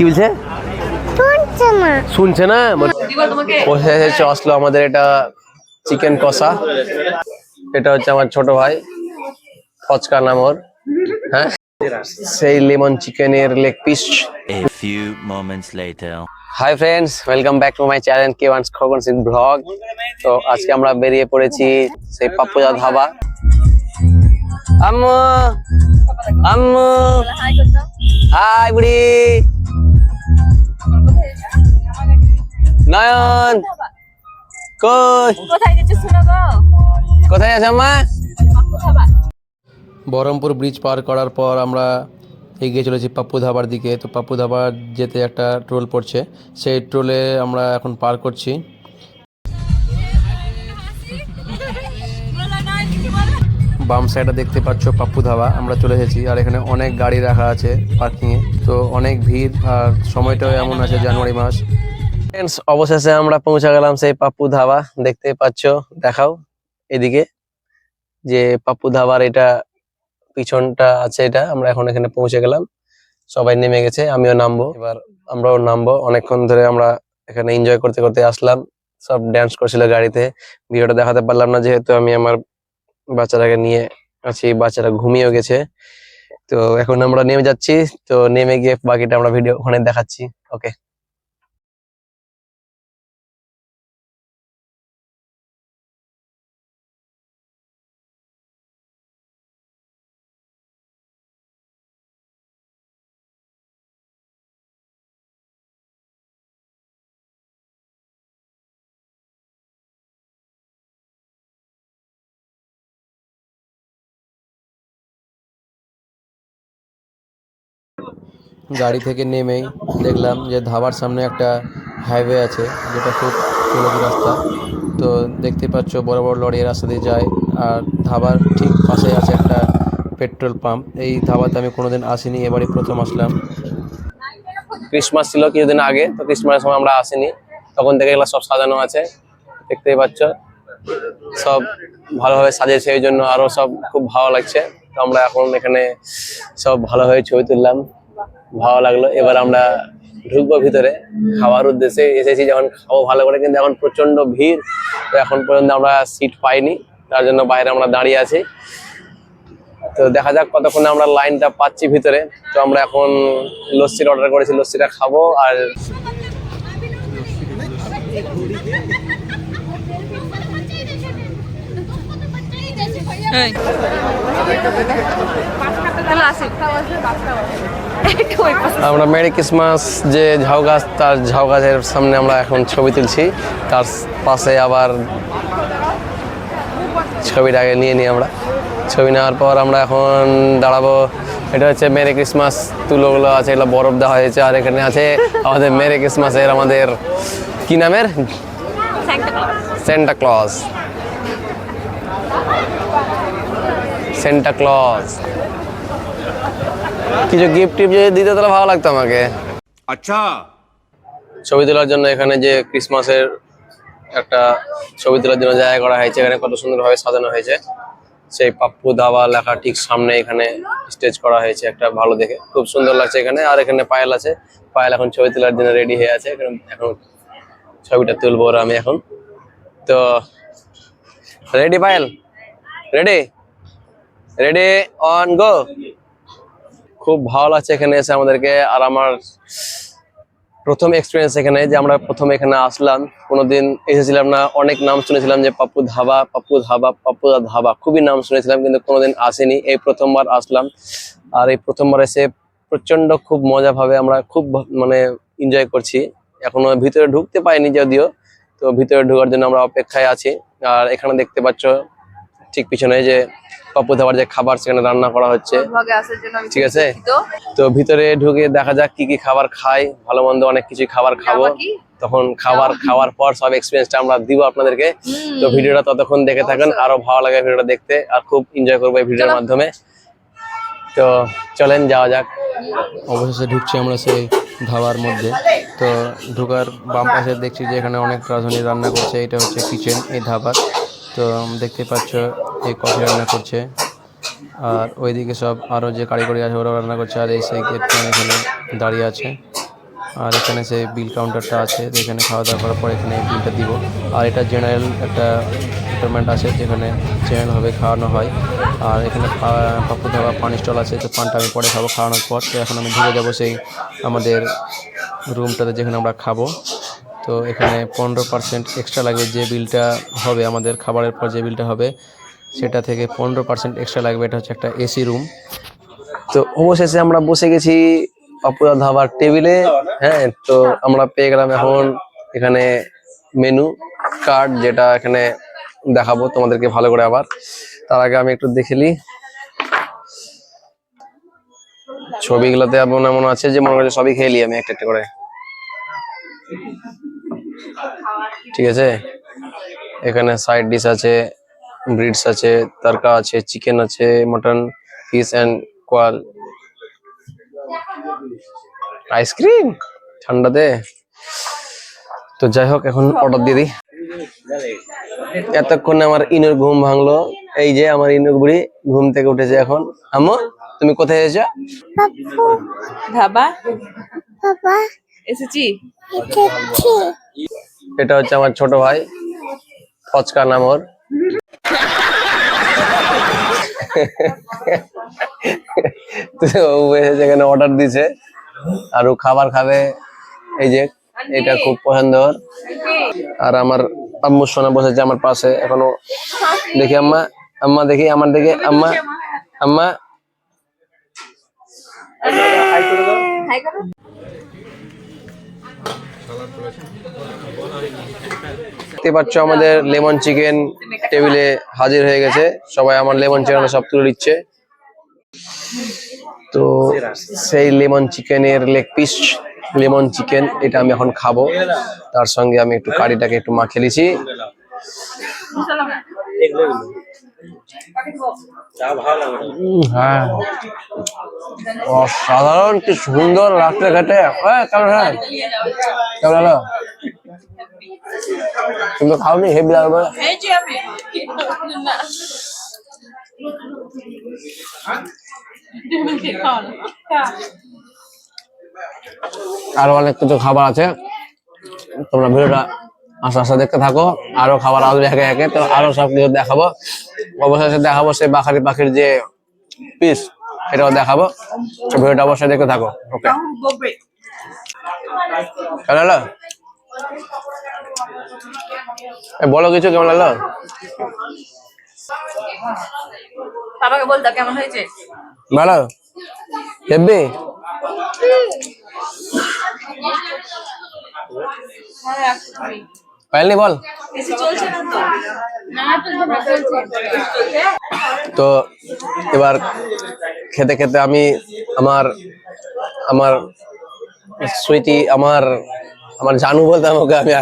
কি বলছে? শুনছে না। বসে এসে আসলো আমাদের এটা চিকেন কষা। এটা হচ্ছে আমার ছোট ভাই ফচকা নাম ওর। হ্যাঁ? সেই লেমন চিকেনের leg piece. Few moments hi friends welcome back to my channel কে ওয়ান্স খগন সিং ব্লগ তো আজকে আমরা বেরিয়ে পড়েছি সেই পাপ্পুজা ধাবা। আম্মু! আম্মু! হাই বুড়ি! নয়ন কই? কোথায় গো? আছে কোথায় বহরমপুর ব্রিজ পার করার পর আমরা এগিয়ে চলেছি পাপ্পু ধাবার দিকে। তো পাপ্পু ধাবার যেতে একটা টোল পড়ছে। সেই টোলে আমরা এখন পার করছি। বাম সাইডে দেখতে পাচ্ছ পাপ্পু ধাবা। আমরা চলে এসেছি। আর এখানে অনেক গাড়ি রাখা আছে পার্কিংয়ে তো অনেক ভিড় আর সময়টাও এমন আছে জানুয়ারি মাস। ফ্রেন্ডস অবশেষে আমরা পৌঁছে গেলাম সেই পাপ্পু ধাবা। দেখতে পাচ্ছ, দেখাও এদিকে যে পাপ্পু ধাবার এটা, পিছনটা আছে এটা। আমরা এখন এখানে পৌঁছে গেলাম। সবাই নেমে গেছে, আমিও নামবো। এবার আমরাও নামবো। অনেকক্ষণ ধরে আমরা এখানে এনজয় করতে করতে আসলাম। সব ড্যান্স করছিল গাড়িতে। ভিডিওটা দেখাতে পারলাম না যেহেতু আমি আমার বাচ্চাটাকে নিয়ে আছি বাচ্চারা ঘুমিয়েও গেছে। তো এখন আমরা নেমে যাচ্ছি। তো নেমে গিয়ে বাকিটা আমরা ভিডিও ওখানে দেখাচ্ছি। ওকে গাড়ি থেকে নেমেই দেখলাম যে ধাবার সামনে একটা হাইওয়ে আছে, যেটা খুব চলতি রাস্তা। তো দেখতে পাচ্ছ বড় বড় লরি রাস্তা দিয়ে যায়, আর ধাবার ঠিক পাশে আছে একটা পেট্রোল পাম্প এই ধাবাতে আমি কোনোদিন আসিনি, এবারই প্রথম আসলাম। ক্রিসমাস ছিল কিছুদিন আগে, তো ক্রিসমাসের সময় আমরা আসিনি। তখন থেকে এগুলো সব সাজানো আছে, দেখতেই পাচ্ছ। সব ভালোভাবে সাজিয়েছে এই জন্য আরও সব খুব ভালো লাগছে। তো আমরা এখন এখানে সব ভালোভাবে ছবি তুললাম। ভালো লাগল। এবার আমরা ঢুকবো ভিতরে। খাওয়ার উদ্দেশ্যে এসেছি যখন খাব ভালো করে, কিন্তু এখন প্রচণ্ড ভিড়। তো এখন পর্যন্ত আমরা সিট পাইনি। তার জন্য বাইরে আমরা দাঁড়িয়ে আছি। তো দেখা যাক কতক্ষণে আমরা লাইনটা পাচ্ছি ভিতরে। তো আমরা এখন লস্যির অর্ডার করেছি, লস্যিটা খাব আর তাহলে আসি একটু ওই পাশে আমরা মেরি ক্রিসমাস যে ঝাউ গাছ তার ঝাউ গাছের সামনে আমরা এখন ছবি তুলছি। তার পাশে আবার ছবিটাকে নিয়ে নিই আমরা। ছবি নেওয়ার পর আমরা এখন দাঁড়াবো। এটা হচ্ছে মেরি ক্রিসমাস তুলোগুলো আছে এগুলো বরফ দেওয়া হয়েছে আর এখানে আছে আমাদের মেরি ক্রিসমাসের আমাদের কি নামের? সাইনটা ক্লাস সেন্টা ক্লজ কিছু গিফট টিপ যদি দিতে তাহলে ভালো লাগতো আমাকে। আচ্ছা। ছবি তোলার জন্য এখানে যে ক্রিসমাসের একটা ছবি তোলার জন্য জায়গা করা হয়েছে এখানে কত সুন্দরভাবে সাজানো হয়েছে। সেই পাপ্পু দাবা লেখা ঠিক সামনে এখানে স্টেজ করা হয়েছে একটা ভালো দেখে। খুব সুন্দর লাগছে এখানে। আর এখানে পায়েল আছে। পায়েল এখন ছবি তোলার জন্য রেডি হয়ে আছে। এখন ছবিটা তুলবো আমি এখন। তো ready Payel? Ready ready on go খুব ভালো লাগছে এখানে এসে আমাদেরকে। আর আমার প্রথম এক্সপিরিয়েন্স এখানে যে আমরা প্রথম এখানে আসলাম। কোনোদিন এসেছিলাম না। অনেক নাম শুনেছিলাম যে পাপ্পু ধাবা পাপ্পু ধাবা পাপ্পু ধাবা। খুবই নাম শুনেছিলাম কিন্তু কোনোদিন আসেনি। এই প্রথমবার আসলাম। আর এই প্রথমবার এসে প্রচণ্ড খুব মজা ভাবে আমরা খুব মানে এনজয় করছি। এখনও ভিতরে ঢুকতে পাইনি যদিও। তো ভিতরে ঢোকার জন্য আমরা অপেক্ষায় আছি। আর এখানে দেখতে পাচ্ছ ঠিক পিছনে যে পাপ্পু ধাবার যে খাবার সেখানে রান্না করা হচ্ছে। ঠিক আছে? তো তো ভিতরে ঢুকে দেখা যাক কি কি খাবার খাই। ভালো মন্দ অনেক কিছু খাবার খাব। তখন খাবার খাওয়ার পর সব এক্সপিরিয়েন্সটা আমরা দিব আপনাদেরকে। তো ভিডিওটা ততক্ষণ দেখে থাকেন। আরও ভালো লাগে ভিডিওটা দেখতে আর খুব এনজয় করব এই ভিডিওর মাধ্যমে। তো চলেন যাওয়া যাক। অবশেষে ঢুকছি আমরা সেই ধাবার মধ্যে। তো ঢুকার বাম পাশে দেখছি যে এখানে অনেক রাঁধুনি রান্না করছে। এটা হচ্ছে কিচেন এই ধাবার। তো দেখতে পাচ্ছ এই কফি রান্না করছে। আর ওইদিকে সব আরও যে কারিগরি আছে, ওরাও রান্না করছে। আর এই সেই গেট এখানে দাঁড়িয়ে আছে। আর এখানে সেই বিল কাউন্টারটা আছে। এখানে খাওয়া দাওয়া করার পর এখানে বিলটা দিব। আর এটা জেনারেল একটা ডিপার্টমেন্ট আছে, যেখানে জেনারেলভাবে খাওয়ানো হয়। আর এখানে পা- পাপ্পু ধাবা পানি স্টল আছে, তো পানটা আমি পরে খাব খাওয়ানোর পর। তো এখন আমি ঢুকে যাব সেই আমাদের রুমটাতে যেখানে আমরা খাব। তো এখানে পনেরো পার্সেন্ট এক্সট্রা লাগবে যে বিলটা হবে আমাদের খাবারের পর যে বিলটা হবে, সেটা থেকে পনেরো পার্সেন্ট এক্সট্রা লাগবে। এটা হচ্ছে একটা এসি রুম। তো অবশেষে আমরা বসে গেছি পাপুয়া ধাবার টেবিলে। হ্যাঁ তো আমরা পেয়ে গেলাম এখন এখানে মেনু কার্ড, যেটা এখানে দেখাবো তোমাদেরকে ভালো করে আবার। তার আগে আমি একটু দেখে নিই। ছবিগুলোতে এমন এমন আছে যে মনে হচ্ছে সবই খেয়ে আমি একটা একটা করে। ঠিক আছে? এখানে সাইড ডিশ আছে ব্রিডস আছে তরকা আছে চিকেন আছে মটন ফিশ অ্যান্ড কোয়াল আইসক্রিম ঠান্ডাতে? তো যাই হোক এখন অর্ডার দিয়ে দিই। এতক্ষণে আমার ইনুর ঘুম ভাঙলো। এই যে আমার ইনুর বুড়ি ঘুম থেকে উঠেছে এখন। আম্মু তুমি কোথায় এসেছ? ধাবা? এসেছি। এটা হচ্ছে আমার ছোট ভাই ফচকা নাম ওর। এখানে অর্ডার দিছে আর ও খাবার খাবে। এই যে এটা খুব পছন্দ ওর। আর আমার আম্মু সোনা বসেছে আমার পাশে এখনও দেখি আম্মা আম্মা দেখি আমার দেখি আম্মা আম্মা। দেখতে পাচ্ছ আমাদের লেমন চিকেন টেবিলে হাজির হয়ে গেছে। সবাই আমার লেমন চিকেন সব তুলে দিচ্ছে তো সেই লেমন চিকেনের লেগ পিস লেমন চিকেন এটা আমি এখন খাব। তার সঙ্গে আমি একটু কারিটাকে একটু মাখিয়ে উম, হ্যাঁ। অসাধারণ, কি সুন্দর রাত্রে ঘাটে হ্যাঁ কেমন হ্যাঁ কেমন হলো তুমি খাওনি হেভি লাগবে আরও অনেক কিছু খাবার আছে। তোমরা ভিডিওটা আস্তে আস্তে দেখতে থাকো আরও খাবার আসবে একে একে তো আরও সব কিছু দেখাবো। অবশেষে দেখাবো সেই বাখারি পাখির যে পিস এটাও দেখাবো। ভিডিওটা অবশ্যই দেখতে থাকো ওকে। কেমন এ, বলো কিছু কেমন লাগল? বাবাকে বলতো কেমন হয়েছে? ভালো? হেব্বি? पहले बॉल। तो खेते खेते जानू बोलता हूँ क्या मैं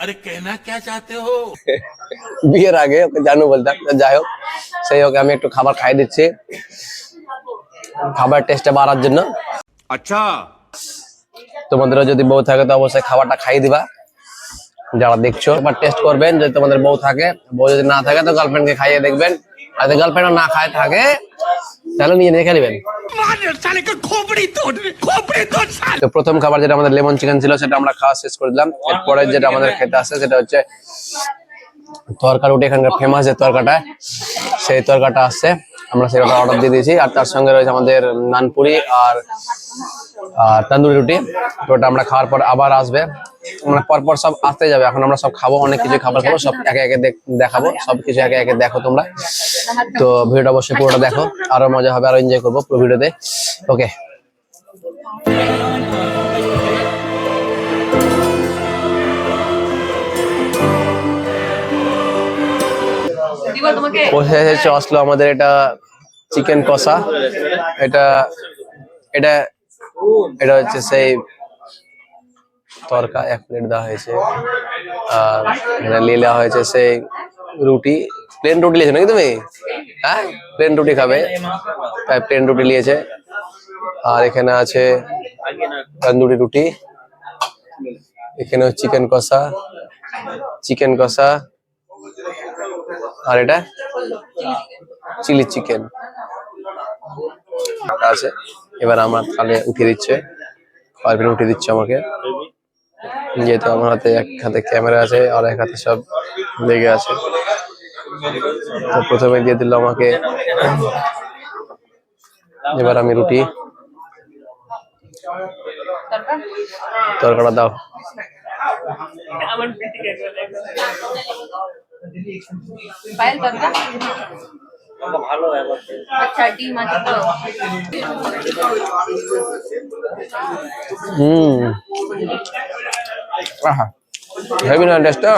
अरे कहना क्या चाहते हो बियर आ जानू बोलता तो जाओ सही हो गया तो खाबर खाई दिच्छे खाबर टेस्ट है बारात जिन्ना अच्छा तो मंदिर जो दिन बहुत है तो वो से खाई दिवा যারা দেখছ এবার টেস্ট করবেন, যদি তোমাদের বউ থাকে, বউ যদি না থাকে, তো গার্লফ্রেন্ডকে খাইয়ে দেখবেন। আর যদি গার্লফ্রেন্ড না খায়, থাকে, তাহলে নিয়ে দেখে নেবেন। তো প্রথম খাবার যেটা আমাদের লেমন চিকেন ছিল, সেটা আমরা খাওয়া শেষ করে দিলাম। এরপরে যেটা আমাদের খেতে আসছে সেটা হচ্ছে তরকা রুটি, এখানকার ফেমাস যে তরকাটা, সেই তরকাটা আসছে। আমরা সেটা অর্ডার দিয়ে দিয়েছি। আর তার সঙ্গে রয়েছে আমাদের নানপুরি আর আর তন্দুরি রুটি। তো ওটা আমরা খাওয়ার পর আবার আসবে। আমরা পরপর সব আসতে যাবে। এখন আমরা সব খাব, অনেক কিছু খাবার খাব, সব একে একে দেখাবো, সব কিছু একে একে দেখো তোমরা। তো ভিডিওটা অবশ্যই পুরোটা দেখো, আরও মজা হবে, আরও এনজয় করব পুরো ভিডিওতে। ওকে আসলো আমাদের এটা চিকেন কষা। এটা এটা এটা হচ্ছে সেই তরকা এক প্লেট দেওয়া হয়েছে। আর এখানে নিয়ে হয়েছে সেই রুটি। প্লেন রুটি নিয়েছো নাকি তুমি? হ্যাঁ? প্লেন রুটি খাবে। তাই প্লেন রুটি নিয়েছে। আর এখানে আছে তন্দুরি রুটি। এখানে চিকেন কষা। চিকেন কষা। আর এটা? চিলি চিকেন আছে। এবার আমার তাহলে উঠিয়ে দিচ্ছে। পারভিন উঠে দিচ্ছে আমাকে। যেহেতু আমার হাতে এক হাতে ক্যামেরা আছে আর এক হাতে সব লেগে আছে। তো প্রথমে দিয়ে দিল আমাকে। এবার আমি রুটি। তরকাটা দাও। পায়েল তরকা আচ্ছা ডিম আছে তো হুম। আহা হেভি না টেস্টটা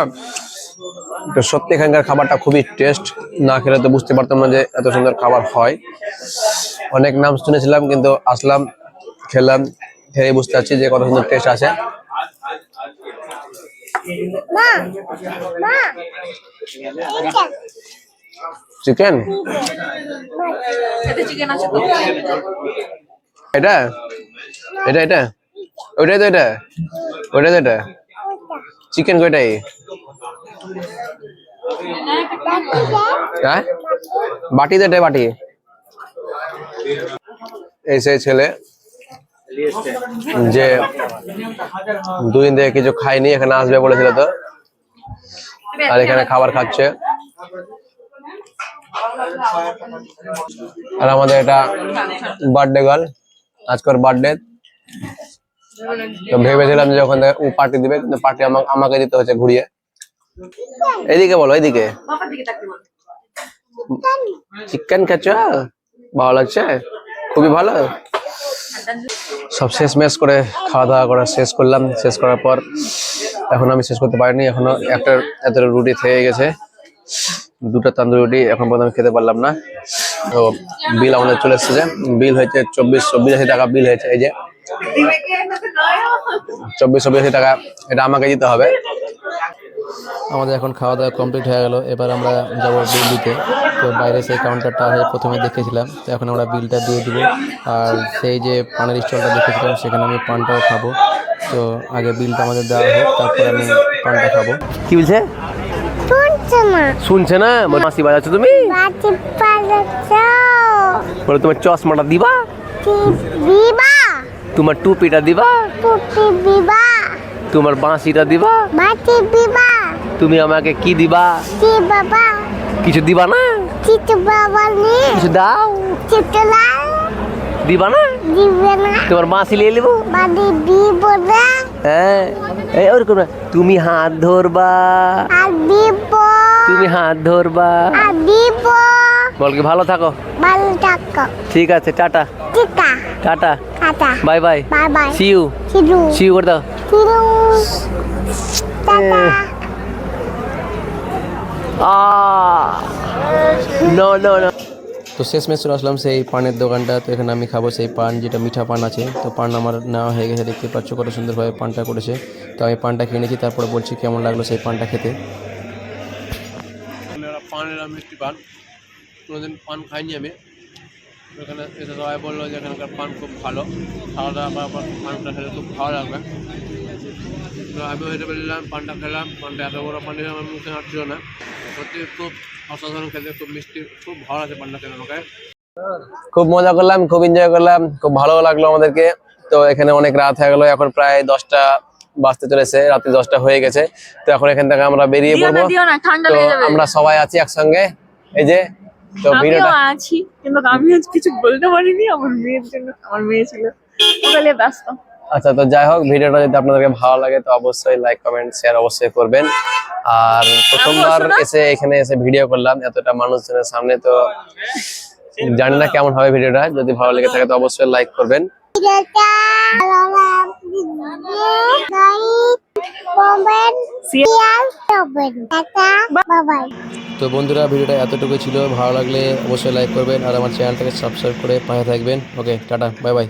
তো সত্যি এখানকার খাবারটা খুবই টেস্ট না খেলে তো বুঝতে পারতাম না যে এত সুন্দর খাবার হয়। অনেক নাম শুনেছিলাম কিন্তু আসলাম খেলাম খেয়ে বুঝতে পারছি যে কত সুন্দর টেস্ট আছে। চিকেন এটা? এটা এটা? ওইটাই তো এটা? ওইটাই তো এটা? চিকেন কয়টাই? হ্যাঁ? বাটি তো বাটি। এই সেই ছেলে যে দুদিন থেকে কিছু খাইনি এখানে আসবে বলেছিল তো। আর এখানে খাবার খাচ্ছে। আর আমাদের এটা বার্থডে গার্ল আজকের বার্থডে তো ভেবেছিলাম যে ওখান থেকে ও পার্টি দিবে, কিন্তু পার্টি আমাকে আমাকে দিতে হচ্ছে ঘুরিয়ে। এদিকে বলো, এদিকে। চিকেন খাচ্ছ ভালো লাগছে? খুবই ভালো? সব শেষ মেশ করে খাওয়া দাওয়া করা শেষ করলাম। শেষ করার পর এখন আমি শেষ করতে পারিনি। এখনও একটা এত রুটি থেকে গেছে। দুটো তান্দুরি রুটি এখন পর্যন্ত খেতে পারলাম না। তো বিল আমাদের চলে এসেছে। বিল হয়েছে চব্বিশ চব্বিশ আশি টাকা বিল হয়েছে এই যে। চব্বিশ চব্বিশ টাকা এটা আমাকে দিতে হবে। আমাদের এখন খাওয়া দাওয়া কমপ্লিট হয়ে গেল। এবার আমরা যাব বিল দিতে তো বাইরে সেই কাউন্টারটা আছে প্রথমে দেখেছিলাম। তো এখন আমরা বিলটা দিয়ে দিব। আর সেই যে পানের স্টলটা দেখেছিলাম সেখানে আমি পানটাও খাব। তো আগে বিলটা আমাদের দেওয়া হোক তারপরে আমি পানটা খাব। কি বলছে? শুনছে না শুনছে না? বল, মাসি বাজাচ্ছ তুমি? বলে তোমার চশমাটা দিবা? বিবা তোমার টুপিটা দিবা? টুপি দিবা। তোমার বাঁশিটা দিবা? বাতি দিবা। তুমি আমাকে কি দিবা? কি বাবা? কিছু দিবা না? চিতু বাবা নি। কিছু দাও। চিতু লাল দিবা না? দিবে না। তোমার বাঁশি নিয়ে নেব? বাদি দিব না। হ্যাঁ। এই ওরকম না। তুমি হাত ধরবা। আর দিব। তুমি হাত ধরবা। আর দিব। বল কি ভালো থাকো। ভালো থাকো। ঠিক আছে টাটা। টিকা টাটা। কাটা bye bye. Bye bye. See you see you করে দাও টাটা নো নো নো তো শেষমেশ চলে আসলাম সেই পানের দোকানটা। তো এখানে আমি খাব সেই পান যেটা মিঠা পান আছে। তো পান আমার নেওয়া হয়ে গেছে দেখতে পাচ্ছ কত সুন্দরভাবে পানটা করেছে। তো আমি পানটা কিনেছি তারপরে বলছি কেমন লাগল সেই পানটা খেতে। পান এরা মিষ্টি পান কোনোদিন পান খাইনি আমি। এখানে এসে সবাই বলল যে এখানকার পান খুব ভালো। খাওয়া দাওয়া করার পর পানটা খেলে খুব ভালো লাগবে। তো আমি হয়তো বললাম পানটা খেলাম। পানটা এত বড় পানি আমার মুখে হাঁটছিল না। সত্যি খুব অসাধারণ খেতে খুব মিষ্টি খুব ভালো আছে পানটা খেলে আমাকে। খুব মজা করলাম খুব এনজয় করলাম খুব ভালো লাগল আমাদেরকে। তো এখানে অনেক রাত হয়ে গেলো এখন প্রায় দশটা বাজতে চলেছে রাত্রি দশটা হয়ে গেছে। তো এখন এখান থেকে আমরা বেরিয়ে পড়ব। দিও না ঠান্ডা তো আমরা সবাই আছি একসঙ্গে। এই যে তো ভিডিওটা আছি কিন্তু আমি আজ কিছু বলতে পারিনি আমার মেয়ের জন্য আমার মেয়ে ছিল বলে ব্যস্ত। আচ্ছা তো যাই হোক ভিডিওটা যদি আপনাদেরকে ভালো লাগে তো অবশ্যই লাইক কমেন্ট শেয়ার অবশ্যই করবেন। আর প্রথমবার এসে এখানে এসে ভিডিও করলাম এতটা মানুষজনের সামনে তো জানি না কেমন হবে ভিডিওটা যদি ভালো লেগে থাকে তো অবশ্যই লাইক করবেন। তো বন্ধুরা, ভিডিওটা এতটুকু ছিল। ভালো লাগলে অবশ্যই লাইক করবেন আর আমার চ্যানেলটাকে সাবস্ক্রাইব করে পাশে থাকবেন। ওকে টাটা বাই বাই